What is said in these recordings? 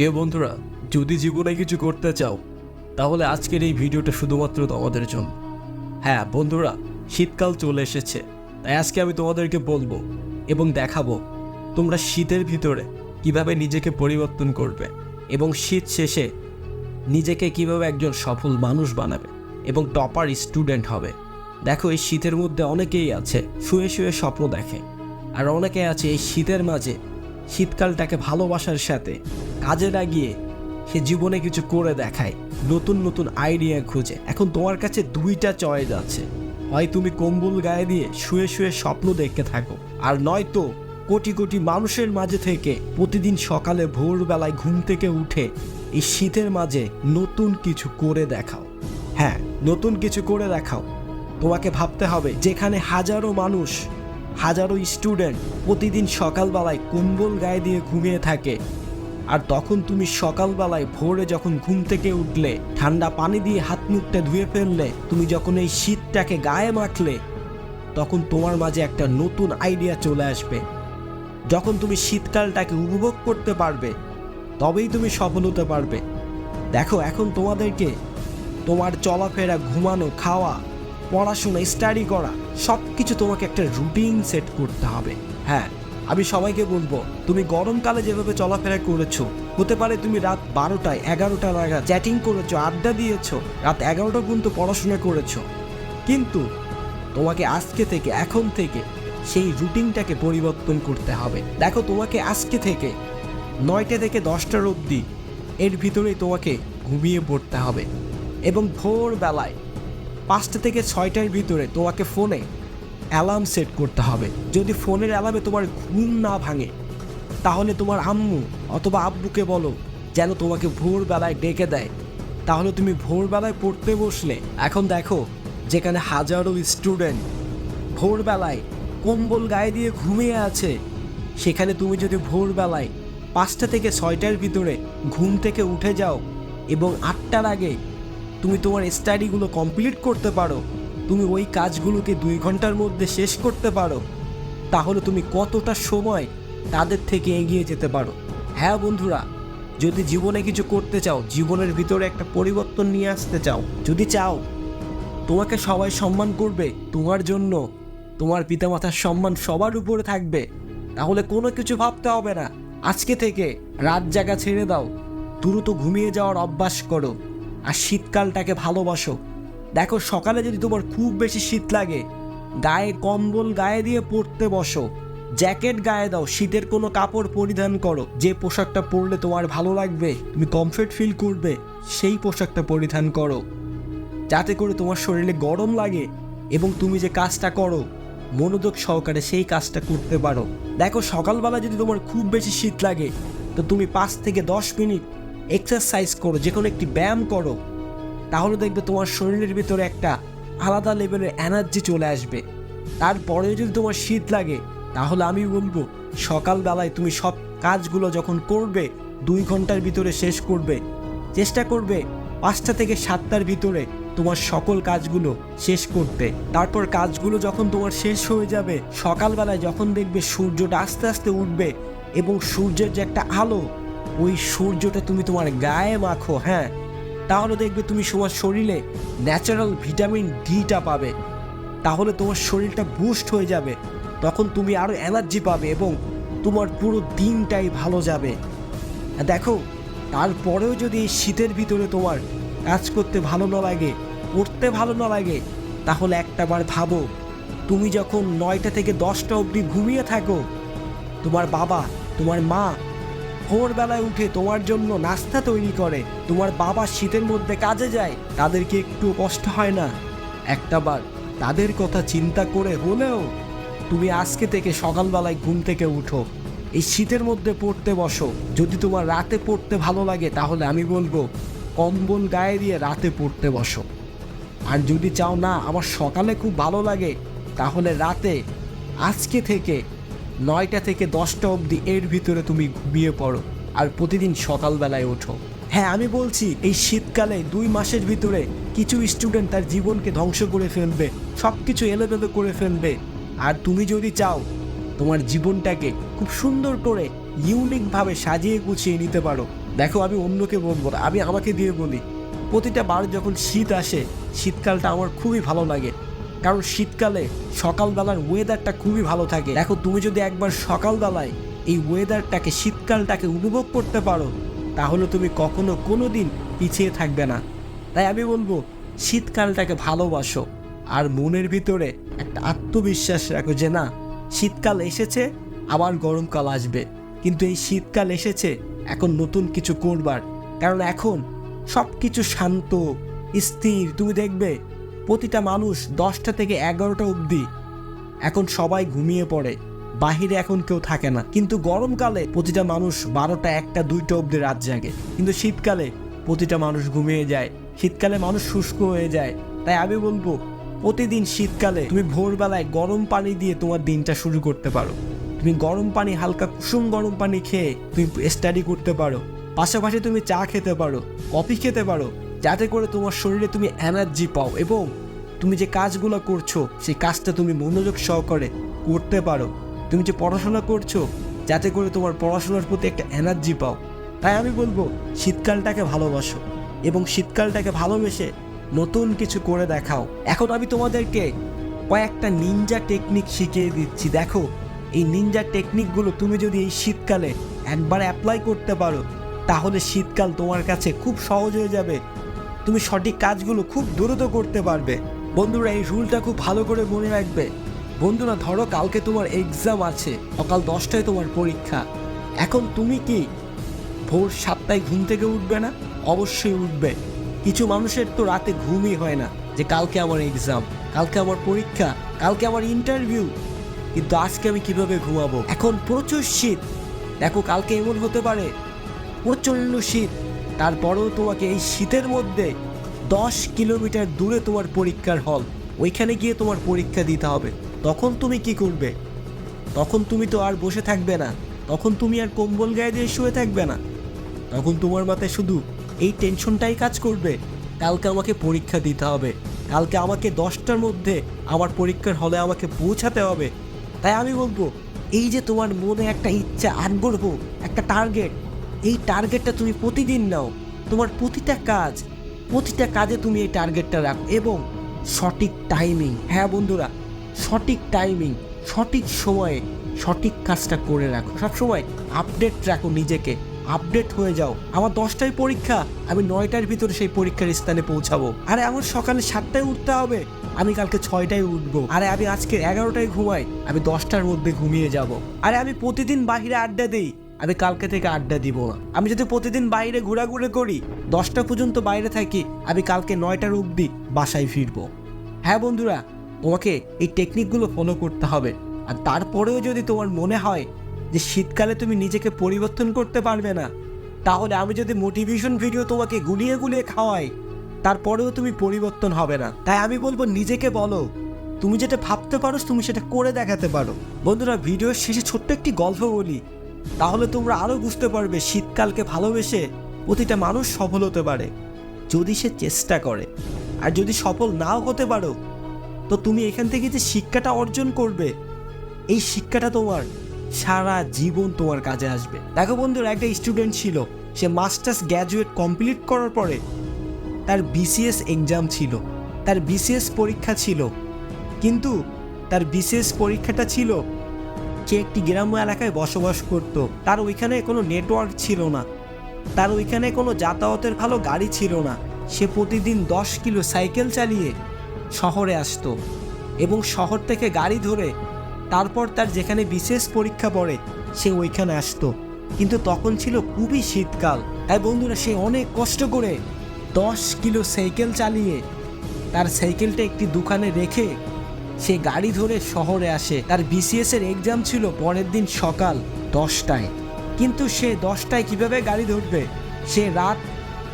প্রিয় বন্ধুরা, যদি জীবনে কিছু করতে চাও, তাহলে আজকের এই ভিডিওটা শুধুমাত্র তোমাদের জন্য। হ্যাঁ বন্ধুরা, শীতকাল চলে এসেছে, তাই আজকে আমি তোমাদেরকে বলব এবং দেখাবো তোমরা শীতের ভিতরে কীভাবে নিজেকে পরিবর্তন করবে এবং শীত শেষে নিজেকে কীভাবে একজন সফল মানুষ বানাবে এবং টপার স্টুডেন্ট হবে। দেখো, এই শীতের মধ্যে অনেকেই আছে, শুয়ে শুয়ে স্বপ্ন দেখে, আর অনেকে আছে এই শীতের মাঝে শীতকালটাকে ভালোবাসার সাথে কাজে লাগিয়ে সে জীবনে কিছু করে দেখায়, নতুন নতুন আইডিয়া খুঁজে। এখন তোমার কাছে দুইটা চয়েস আছে। হয় তুমি কম্বল গায়ে দিয়ে শুয়ে শুয়ে স্বপ্ন দেখতে থাকো, আর নয়তো কোটি কোটি মানুষের মাঝে থেকে প্রতিদিন সকালে ভোরবেলায় ঘুম থেকে উঠে এই শীতের মাঝে নতুন কিছু করে দেখাও। হ্যাঁ নতুন কিছু করে দেখাও। তোমাকে ভাবতে হবে, যেখানে হাজারো মানুষ হাজারো স্টুডেন্ট প্রতিদিন সকালবেলায় কুম্বল গায়ে দিয়ে ঘুমিয়ে থাকে। আর তখন তুমি সকালবেলায় ভোরে যখন ঘুম থেকে উঠলে, ঠান্ডা পানি দিয়ে হাত মুখটা ধুয়ে ফেললে, তুমি যখন এই শীতটাকে গায়ে মাখলে, তখন তোমার মাঝে একটা নতুন আইডিয়া চলে আসবে। যখন তুমি শীতকালটাকে উপভোগ করতে পারবে, তবেই তুমি সফল হতে পারবে। দেখো, এখন তোমাদেরকে তোমার চলাফেরা, ঘুমানো, খাওয়া পড়াশোনা স্টাডি করা সব কিছু তোমাকে একটা রুটিন সেট করতে হবে। হ্যাঁ আমি সবাইকে বলব, তুমি গরমকালে যেভাবে চলাফেরা করেছ, হতে পারে তুমি রাত বারোটায়, এগারোটা নাগাদ চ্যাটিং করেছ, আড্ডা দিয়েছ, রাত এগারোটা পর্যন্ত পড়াশোনা করেছ। কিন্তু তোমাকে আজকে থেকে, এখন থেকে সেই রুটিনটাকে পরিবর্তন করতে হবে। দেখো, তোমাকে আজকে থেকে নয়টা থেকে দশটার অবধি এর ভিতরেই তোমাকে ঘুমিয়ে পড়তে হবে। এবং ভোরবেলায় পাঁচটা থেকে ছয়টার ভিতরে তোমাকে ফোনে অ্যালার্ম সেট করতে হবে। যদি ফোনের অ্যালার্মে তোমার ঘুম না ভাঙে, তাহলে তোমার আম্মু অথবা আব্বুকে বলো, যেন তোমাকে ভোরবেলায় ডেকে দেয়। তাহলে তুমি ভোরবেলায় পড়তে বসলে, এখন দেখো যেখানে হাজারো স্টুডেন্ট ভোরবেলায় কম্বল গায়ে দিয়ে ঘুমিয়ে আছে, সেখানে তুমি যদি ভোরবেলায় পাঁচটা থেকে ছয়টার ভিতরে ঘুম থেকে উঠে যাও এবং আটটার আগে তুমি তোমার স্টাডিগুলো কমপ্লিট করতে পারো। তুমি ওই কাজগুলোকে দুই ঘণ্টার মধ্যে শেষ করতে পারো। তাহলে তুমি কতটা সময় তাদের থেকে এগিয়ে যেতে পারো। হ্যাঁ বন্ধুরা, যদি জীবনে কিছু করতে চাও, জীবনের ভিতরে একটা পরিবর্তন নিয়ে আসতে চাও, যদি চাও, তোমাকে সবাই সম্মান করবে, তোমার জন্য তোমার পিতামাতার সম্মান সবার উপরে থাকবে, তাহলে কোনো কিছু ভাবতে হবে না। আজকে থেকে রাত জাগা ছেড়ে দাও, দ্রুত ঘুমিয়ে যাওয়ার অভ্যাস করো। আর শীতকালটাকে ভালোবাসো। দেখো, সকালে যদি তোমার খুব বেশি শীত লাগে, গায়ে কম্বল গায়ে দিয়ে পড়তে বসো। জ্যাকেট গায়ে দাও, শীতের কোনো কাপড় পরিধান করো। যে পোশাকটা পরলে তোমার ভালো লাগবে, তুমি কমফর্ট ফিল করবে, সেই পোশাকটা পরিধান করো। যাতে করে তোমার শরীরে গরম লাগে এবং তুমি যে কাজটা করো, মনোযোগ সহকারে সেই কাজটা করতে পারো। দেখো, সকালবেলা যদি তোমার খুব বেশি শীত লাগে, তো তুমি পাঁচ থেকে দশ মিনিট এক্সারসাইজ করো যে কোনো একটি ব্যায়াম করো, তাহলে দেখবে তোমার শরীরের ভিতরে একটা আলাদা লেভেলের এনার্জি চলে আসবে। তারপরে যদি তোমার শীত লাগে, তাহলে আমি বলব, সকালবেলায় তুমি সব কাজগুলো যখন করবে, দুই ঘণ্টার ভিতরে শেষ করবে। চেষ্টা করবে, পাঁচটা থেকে সাতটার ভিতরে তোমার সকল কাজগুলো শেষ করতে। তারপর কাজগুলো যখন তোমার শেষ হয়ে যাবে, সকালবেলায় যখন দেখবে সূর্যটা আস্তে আস্তে উঠবে, এবং সূর্যের যে একটা আলো ওই সূর্যটা তুমি তোমার গায়ে মাখো হ্যাঁ? তাহলে দেখবে তুমি তোমার শরীরে ন্যাচারাল ভিটামিন ডিটা পাবে। তাহলে তোমার শরীরটা বুস্ট হয়ে যাবে। তখন তুমি আরও এনার্জি পাবে এবং তোমার পুরো দিনটাই ভালো যাবে। দেখো, তারপরেও যদি শীতের ভিতরে তোমার কাজ করতে ভালো না লাগে পড়তে ভালো না লাগে, তাহলে একটাবার ভাবো, তুমি যখন নয়টা থেকে দশটা অবধি ঘুমিয়ে থাকো, তোমার বাবা, তোমার মা ভোরবেলায় উঠে তোমার জন্য নাস্তা তৈরি করে। তোমার বাবা শীতের মধ্যে কাজে যায়, তাদেরকে একটু কষ্ট হয় না। একটাবার তাদের কথা চিন্তা করে হলেও তুমি আজকে থেকে সকালবেলায় ঘুম থেকে উঠো। এই শীতের মধ্যে পড়তে বসো। যদি তোমার রাতে পড়তে ভালো লাগে, তাহলে আমি বলব, কম্বল গায়ে দিয়ে রাতে পড়তে বসো। আর যদি চাও না, আমার সকালে খুব ভালো লাগে, তাহলে রাতে আজকে থেকে নয়টা থেকে দশটা অবধি এর ভিতরে তুমি ঘুমিয়ে পড়ো আর প্রতিদিন সকালবেলায় ওঠো। হ্যাঁ আমি বলছি, এই শীতকালে দুই মাসের ভিতরে কিছু স্টুডেন্ট তার জীবনকে ধ্বংস করে ফেলবে সব কিছু এলোমেলো করে ফেলবে। আর তুমি যদি চাও, তোমার জীবনটাকে খুব সুন্দর করে ইউনিকভাবে সাজিয়ে গুছিয়ে নিতে পারো। দেখো, আমি অন্যকে বলব আমি আমাকে দিয়ে বলি, প্রতিটা বার যখন শীত আসে, শীতকালটা আমার খুবই ভালো লাগে। কারণ শীতকালে সকালবেলার ওয়েদারটা খুবই ভালো থাকে। দেখো, তুমি যদি একবার সকালবেলায় এই ওয়েদারটাকে শীতকালটাকে উপভোগ করতে পারো, তাহলে তুমি কখনো কোনো দিন পিছিয়ে থাকবে না। তাই আমি বলব, শীতকালটাকে ভালোবাসো আর মনের ভিতরে একটা আত্মবিশ্বাস রাখো যে না, শীতকাল এসেছে, আবার গরমকাল আসবে। কিন্তু এই শীতকাল এসেছে, এখন নতুন কিছু করবার। কারণ এখন সব কিছু শান্ত, স্থির। তুমি দেখবে প্রতিটা মানুষ দশটা থেকে এগারোটা অবধি। এখন সবাই ঘুমিয়ে পড়ে। বাহিরে এখন কেউ থাকে না। কিন্তু গরমকালে প্রতিটা মানুষ বারোটা, একটা, দুইটা অবধি রাত জাগে। কিন্তু শীতকালে প্রতিটা মানুষ ঘুমিয়ে যায়। শীতকালে মানুষ শুষ্ক হয়ে যায়। তাই আমি বলব, প্রতিদিন শীতকালে তুমি ভোরবেলায় গরম পানি দিয়ে তোমার দিনটা শুরু করতে পারো। তুমি গরম পানি, হালকা কুসুম গরম পানি খেয়ে তুমি স্টাডি করতে পারো। পাশাপাশি তুমি চা খেতে পারো, কফি খেতে পারো। যাতে করে তোমার শরীরে তুমি এনার্জি পাও এবং তুমি যে কাজগুলো করছ, সেই কাজটা তুমি মনোযোগ সহকারে করতে পারো। তুমি যে পড়াশোনা করছ, যাতে করে তোমার পড়াশোনার প্রতি একটা এনার্জি পাও। তাই আমি বলব, শীতকালটাকে ভালোবাসো এবং শীতকালটাকে ভালোবেসে নতুন কিছু করে দেখাও। এখন আমি তোমাদেরকে কয়েকটা নিনজা টেকনিক শিখিয়ে দিচ্ছি। দেখো, এই নিনজা টেকনিকগুলো তুমি যদি এই শীতকালে একবার অ্যাপ্লাই করতে পারো, তাহলে শীতকাল তোমার কাছে খুব সহজ হয়ে যাবে। তুমি সঠিক কাজগুলো খুব দ্রুত করতে পারবে। বন্ধুরা, এই রুলটা খুব ভালো করে মনে রাখবে। বন্ধুরা, ধরো কালকে তোমার এক্সাম আছে, সকাল দশটায় তোমার পরীক্ষা। এখন তুমি কি ভোর সাতটায় ঘুম থেকে উঠবে না? অবশ্যই উঠবে। কিছু মানুষের তো রাতে ঘুমই হয় না যে কালকে আমার এক্সাম কালকে আমার পরীক্ষা, কালকে আমার ইন্টারভিউ কিন্তু আজকে আমি কীভাবে ঘুমাবো? এখন প্রচুর শীত। দেখো, কালকে এমন হতে পারে, প্রচণ্ড শীত। তারপরেও তোমাকে এই শীতের মধ্যে দশ কিলোমিটার দূরে তোমার পরীক্ষার হল। ওইখানে গিয়ে তোমার পরীক্ষা দিতে হবে। তখন তুমি কি করবে? তখন তুমি তো আর বসে থাকবে না। তখন তুমি আর কম্বল গায়ে দিয়ে শুয়ে থাকবে না। তখন তোমার মাথায় শুধু এই টেনশনটাই কাজ করবে। কালকে আমাকে পরীক্ষা দিতে হবে। কালকে আমাকে দশটার মধ্যে আমার পরীক্ষার হলে আমাকে পৌঁছাতে হবে। তাই আমি বলব, এই যে তোমার মনে একটা ইচ্ছা, আগ্রহ, একটা টার্গেট এই টার্গেটটা তুমি প্রতিদিন নাও। তোমার প্রতিটা কাজ প্রতিটা কাজে তুমি এই টার্গেটটা রাখো এবং সঠিক টাইমিং হ্যাঁ বন্ধুরা, সঠিক টাইমিং সঠিক সময়ে সঠিক কাজটা করে রাখো। সবসময় আপডেট রাখো নিজেকে আপডেট হয়ে যাও। আমার দশটায় পরীক্ষা, আমি নয়টার ভিতরে সেই পরীক্ষার স্থানে পৌঁছাবো। আরে আমার সকালে সাতটায় উঠতে হবে, আমি কালকে ছয়টায় উঠবো। আরে আমি আজকে এগারোটায় ঘুমাই, আমি দশটার মধ্যে ঘুমিয়ে যাব। আরে আমি প্রতিদিন বাইরে আড্ডা দিই আমি কালকে থেকে আড্ডা দিব না। আমি যদি প্রতিদিন বাইরে ঘোরাঘুরি করি, দশটা পর্যন্ত বাইরে থাকি, আমি কালকে নয়টার অবধি বাসায় ফিরবো। হ্যাঁ বন্ধুরা, তোমাকে এই টেকনিকগুলো ফলো করতে হবে। আর তারপরেও যদি তোমার মনে হয় যে শীতকালে তুমি নিজেকে পরিবর্তন করতে পারবে না, তাহলে আমি যদি মোটিভেশন ভিডিও তোমাকে গুলিয়ে গুলিয়ে খাওয়াই, তারপরেও তুমি পরিবর্তন হবে না। তাই আমি বলব নিজেকে বলো। তুমি যেটা ভাবতে পারো, তুমি সেটা করে দেখাতে পারো। বন্ধুরা ভিডিওর শেষে ছোট্ট একটি গল্প বলি। তাহলে তোমরা আরও বুঝতে পারবে শীতকালকে ভালোবেসে প্রতিটা মানুষ সফল হতে পারে, যদি সে চেষ্টা করে। আর যদি সফল নাও হতে পারো, তো তুমি এখান থেকে যে শিক্ষাটা অর্জন করবে, এই শিক্ষাটা তোমার সারা জীবন তোমার কাজে আসবে। দেখো বন্ধুর, একটা স্টুডেন্ট ছিল, সে মাস্টার্স গ্র্যাজুয়েট কমপ্লিট করার পরে তার বিসিএস এক্সাম ছিল, তার বিসিএস পরীক্ষা ছিল। কিন্তু তার বিসিএস পরীক্ষাটা ছিল সে একটি গ্রাম্য এলাকায় বসবাস করত, তার ওইখানে কোনো নেটওয়ার্ক ছিল না। তার ওইখানে কোনো যাতায়াতের ভালো গাড়ি ছিল না। সে প্রতিদিন দশ কিলো সাইকেল চালিয়ে শহরে আসতো এবং শহর থেকে গাড়ি ধরে তারপর তার যেখানে বিশেষ পরীক্ষা পড়ে, সে ওইখানে আসতো। কিন্তু তখন ছিল খুবই শীতকাল। তাই বন্ধুরা, সে অনেক কষ্ট করে দশ কিলো সাইকেল চালিয়ে তার সাইকেলটা একটি দোকানে রেখে সে গাড়ি ধরে শহরে আসে। তার বিসিএস এর এক্সাম ছিল পরের দিন সকাল দশটায়। কিন্তু সে দশটায় কীভাবে গাড়ি ধরবে? সে রাত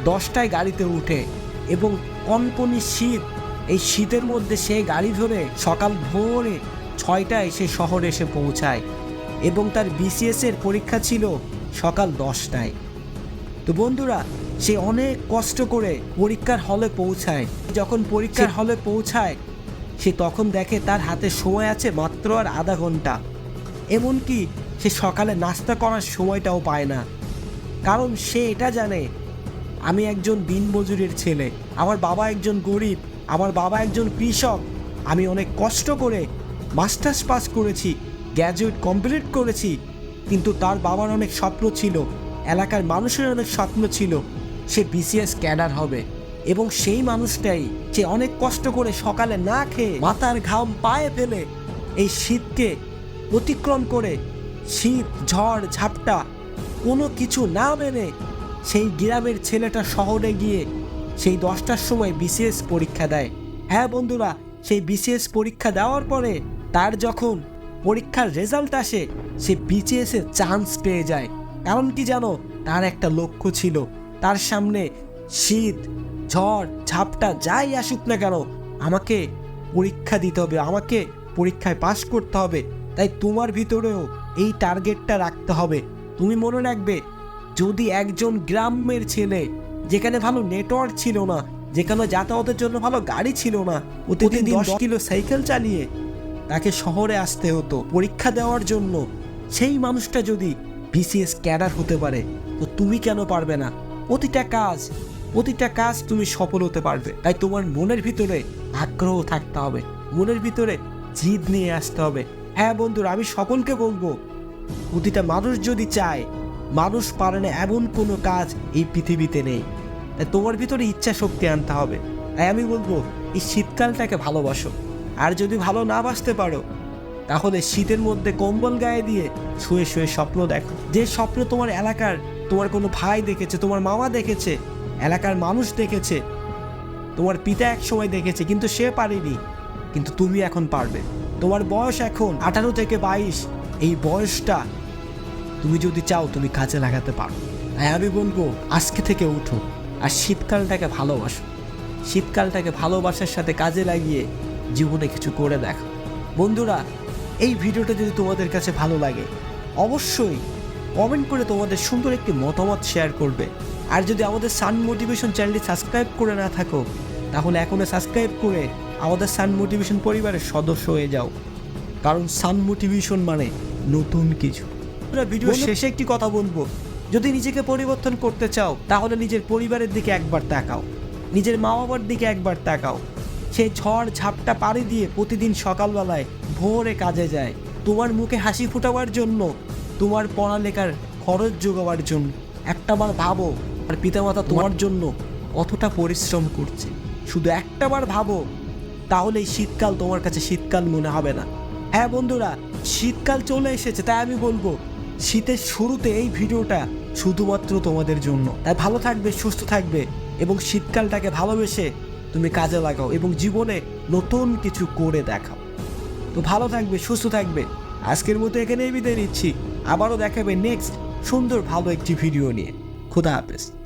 দশটায় গাড়িতে উঠে এবং কনকনি শীত এই শীতের মধ্যে সে গাড়ি ধরে সকাল ভোরে ছয়টায় সে শহরে এসে পৌঁছায় এবং তার বিসিএস এর পরীক্ষা ছিল সকাল দশটায়। তো বন্ধুরা সে অনেক কষ্ট করে পরীক্ষার হলে পৌঁছায়। যখন পরীক্ষার হলে পৌঁছায় সে তখন দেখে তার হাতে সময় আছে মাত্র আর আধা ঘণ্টা। এমনকি সে সকালে নাস্তা করার সময়টাও পায় না। কারণ সে এটা জানে, আমি একজন দিনমজুরের ছেলে, আমার বাবা একজন গরিব, আমার বাবা একজন কৃষক। আমি অনেক কষ্ট করে মাস্টার্স পাস করেছি, গ্র্যাজুয়েট কমপ্লিট করেছি, কিন্তু তার বাবার অনেক স্বপ্ন ছিল, এলাকার মানুষের অনেক স্বপ্ন ছিল, সে বিসিএস ক্যাডার হবে। এবং সেই মানুষটাই যে অনেক কষ্ট করে সকালে না খেয়ে মাথার ঘাম পায়ে ফেলে এই শীতকে অতিক্রম করে শীত, ঝড়, ঝাপটা কোনো কিছু না মেনে সেই গ্রামের ছেলেটা শহরে গিয়ে সেই দশটার সময় বিশেষ পরীক্ষা দেয়। হ্যাঁ বন্ধুরা, সেই বিশেষ পরীক্ষা দেওয়ার পরে তার যখন পরীক্ষার রেজাল্ট আসে, সে বিসিএস এ চান্স পেয়ে যায়। কারণ কি জানো, তার একটা লক্ষ্য ছিল। তার সামনে শীত ঝড় ঝাপটা যাই আসুক না কেন আমাকে পরীক্ষা দিতে হবে আমাকে পরীক্ষায় পাশ করতে হবে। তাই তোমার ভিতরেও এই টার্গেটটা রাখতে হবে। তুমি মনে রাখবে যদি একজন গ্রামের ছেলে যেখানে ভালো নেটওয়ার্ক ছিল না যেখানে যাতায়াতের জন্য ভালো গাড়ি ছিল না প্রতিদিন দশ কিলো সাইকেল চালিয়ে তাকে শহরে আসতে হতো পরীক্ষা দেওয়ার জন্য সেই মানুষটা যদি বিসিএস ক্যাডার হতে পারে তো তুমি কেন পারবে না? প্রতিটা কাজ প্রতিটা কাজ তুমি সফল হতে পারবে। তাই তোমার মনের ভিতরে আগ্রহ থাকতে হবে। মনের ভিতরে জিদ নিয়ে আসতে হবে। হ্যাঁ বন্ধুরা, আমি সকলকে বলব, প্রতিটা মানুষ যদি চায়, মানুষ পারে না এমন কোনো কাজ এই পৃথিবীতে নেই। তাই তোমার ভিতরে ইচ্ছা শক্তি আনতে হবে। তাই আমি বলব, এই শীতকালটাকে ভালোবাসো। আর যদি ভালো না বাসতে পারো, তাহলে শীতের মধ্যে কম্বল গায়ে দিয়ে শুয়ে শুয়ে স্বপ্ন দেখো। যে স্বপ্ন তোমার এলাকার, তোমার কোনো ভাই দেখেছে, তোমার মামা দেখেছে এলাকার মানুষ দেখেছে। তোমার পিতা এক সময় দেখেছে, কিন্তু সে পারেনি। কিন্তু তুমি এখন পারবে। তোমার বয়স এখন আঠারো থেকে বাইশ। এই বয়সটা তুমি যদি চাও, তুমি কাজে লাগাতে পারো। তাই আমি বলব, আজকে থেকে উঠো আর শীতকালটাকে ভালোবাসো। শীতকালটাকে ভালোবাসার সাথে কাজে লাগিয়ে জীবনে কিছু করে দেখো। বন্ধুরা, এই ভিডিওটা যদি তোমাদের কাছে ভালো লাগে, অবশ্যই কমেন্ট করে তোমাদের সুন্দর একটি মতামত শেয়ার করবে। আর যদি আমাদের সান মোটিভেশন চ্যানেলটি সাবস্ক্রাইব করে না থাকো তাহলে এখনই সাবস্ক্রাইব করে আমাদের সান মোটিভেশন পরিবারের সদস্য হয়ে যাও। কারণ সান মোটিভেশন মানে নতুন কিছু। আমরা ভিডিও শেষে একটি কথা বলব। যদি নিজেকে পরিবর্তন করতে চাও তাহলে নিজের পরিবারের দিকে একবার তাকাও। নিজের মা বাবার দিকে একবার তাকাও। সেই ঝড় ঝাপটা পাড়ি দিয়ে প্রতিদিন সকালবেলায় ভোরে কাজে যায়। তোমার মুখে হাসি ফোটাবার জন্য তোমার পড়ালেখার খরচ যোগাবার জন্য। একটাবার ভাবো আর পিতামাতা তোমার জন্য কতটা পরিশ্রম করছে। শুধু একটাবার ভাবো তাহলে এই শীতকাল তোমার কাছে শীতকাল মনে হবে না। হ্যাঁ বন্ধুরা, শীতকাল চলে এসেছে, তাই আমি বলব, শীতের শুরুতে এই ভিডিওটা শুধুমাত্র তোমাদের জন্য। তাই ভালো থাকবে, সুস্থ থাকবে এবং শীতকালটাকে ভালোবেসে তুমি কাজে লাগাও এবং জীবনে নতুন কিছু করে দেখাও। তো ভালো থাকবে, সুস্থ থাকবে। আজকের মতো এখানেই বিদায় নিচ্ছি। আবারও দেখাবে নেক্সট সুন্দর, ভালো একটি ভিডিও নিয়ে। खुदा हाफिज़।